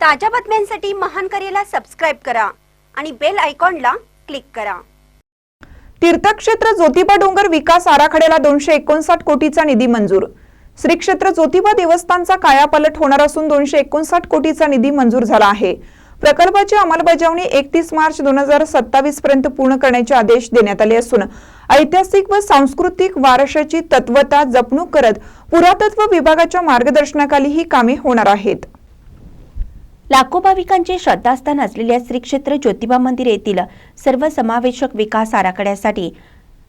ताज्या बातम्यांसाठी महान करेला सबस्क्राईब करा आणि बेल आयकॉनला क्लिक करा. तीर्थक्षेत्र ज्योतिबा डोंगर विकास आराखड्याला दोनशे एकोणसाठ कोटीचा निधी मंजूर. श्री क्षेत्र ज्योतिबा देवस्थानचा कायापालट होणार असून दोनशे एकोणसाठ कोटीचा निधी मंजूर झाला आहे. प्रकल्पाची अंमलबजावणी एकतीस मार्च दोन हजार सत्तावीस पर्यंत पूर्ण करण्याचे आदेश देण्यात आले असून ऐतिहासिक व सांस्कृतिक वारशाची तत्वता जपणूक करत पुरातत्व विभागाच्या मार्गदर्शनाखाली ही कामे होणार आहेत. लाखो भाविकांचे श्रद्धास्थान असलेल्या श्री क्षेत्र ज्योतिबा मंदिर येथील सर्वसमावेशक विकास आराखड्यासाठी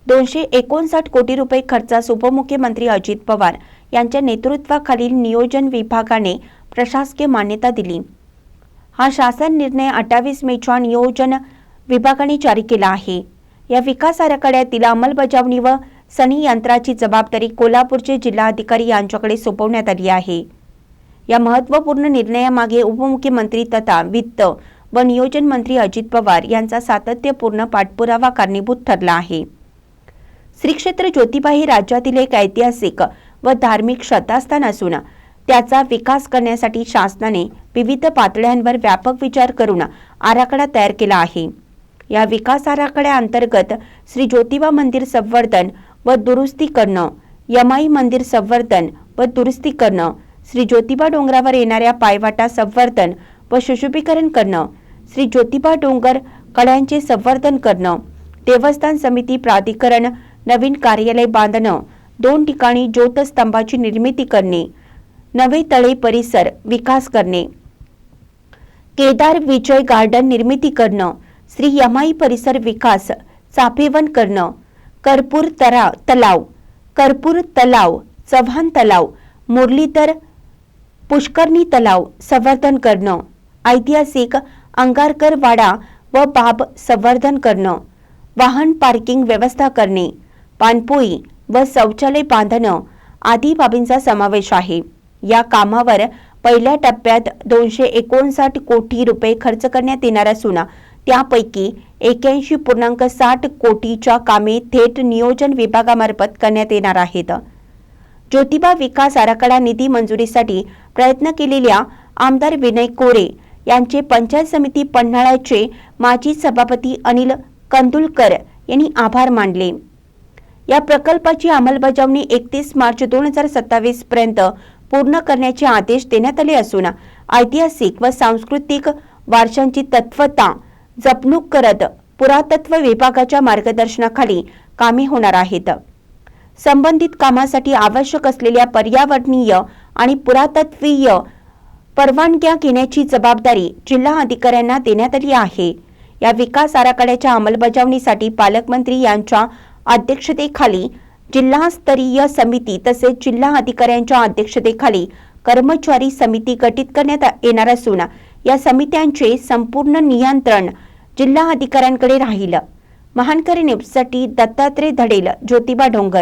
दोनशे एकोणसाठ कोटी रुपये खर्चास उपमुख्यमंत्री अजित पवार यांच्या नेतृत्वाखालील नियोजन विभागाने प्रशासकीय मान्यता दिली. हा शासन निर्णय अठ्ठावीस मेच्या नियोजन विभागाने जारी केला आहे. या विकास आराखड्यातील अंमलबजावणी व सनी यंत्राची जबाबदारी कोल्हापूरचे जिल्हाधिकारी यांच्याकडे सोपवण्यात आली आहे. या महत्त्वपूर्ण निर्णयामागे उपमुख्यमंत्री तथा वित्त व नियोजन मंत्री अजित पवार यांचा सातत्यपूर्ण पाठपुरावा कारणीभूत ठरला आहे. श्री क्षेत्र ज्योतिबा हे राज्यातील एक ऐतिहासिक व धार्मिक श्रद्धास्थान असून त्याचा विकास करण्यासाठी शासनाने विविध पातळ्यांवर व्यापक विचार करून आराखडा तयार केला आहे. या विकास आराखड्याअंतर्गत श्री ज्योतिबा मंदिर संवर्धन व दुरुस्ती करणं यमाई मंदिर संवर्धन व दुरुस्ती करणं श्री ज्योतिबा डोंगरावर येणाऱ्या पायवाटा संवर्धन व सुशोभीकरण करणं श्री ज्योतिबा डोंगर कड्यांचे संवर्धन करणं देवस्थान समिती प्राधिकरण नवीन कार्यालय बांधणं दोन ठिकाणी ज्योतस्तंभाची निर्मिती करणे नवे तळे परिसर विकास करणे. केदार विजय गार्डन निर्मिती करणं श्री यमाई परिसर विकास चापेवन करणं कर्पूर तरा तलाव कर्पूर तलाव चव्हाण तलाव मुरलीधर पुष्करणी तलाव संवर्धन करणं ऐतिहासिक अंगारकर वाडा व बाब संवर्धन करणं वाहन पार्किंग व्यवस्था करणे पाणपोई व शौचालय बांधणं आदी बाबींचा समावेश आहे. या कामावर पहिल्या टप्प्यात दोनशे एकोणसाठ कोटी रुपये खर्च करण्यात येणार असून त्यापैकी एक्याऐंशी पूर्णांक साठ कोटीच्या कामे थेट नियोजन विभागामार्फत करण्यात येणार आहेत. ज्योतिबा विकास आराखडा निधी मंजुरीसाठी प्रयत्न केलेल्या आमदार विनय कोरे यांचे पंचायत समिती पन्हाळ्याचे माजी सभापती अनिल कंदुलकर यांनी आभार मानले. या प्रकल्पाची अंमलबजावणी एकतीस मार्च दोन हजार सत्तावीस पर्यंत पूर्ण करण्याचे आदेश देण्यात आले असून ऐतिहासिक व सांस्कृतिक वारशांची तत्वता जपणूक करत पुरातत्व विभागाच्या मार्गदर्शनाखाली कामे होणार आहेत. संबंधित कामासाठी आवश्यक असलेल्या पर्यावरणीय आणि पुरातत्वीय परवानग्या घेण्याची जबाबदारी जिल्हा अधिकाऱ्यांना देण्यात आली आहे. या विकास आराखड्याच्या अंमलबजावणीसाठी पालकमंत्री यांच्या अध्यक्षतेखाली जिल्हास्तरीय समिती तसेच जिल्हा अधिकाऱ्यांच्या अध्यक्षतेखाली कर्मचारी समिती गठीत करण्यात येणार असून या समित्यांचे संपूर्ण नियंत्रण जिल्हा अधिकाऱ्यांकडे राहील. महानकरी न्यूजसाठी दत्तात्रय धडेल ज्योतिबा डोंगर.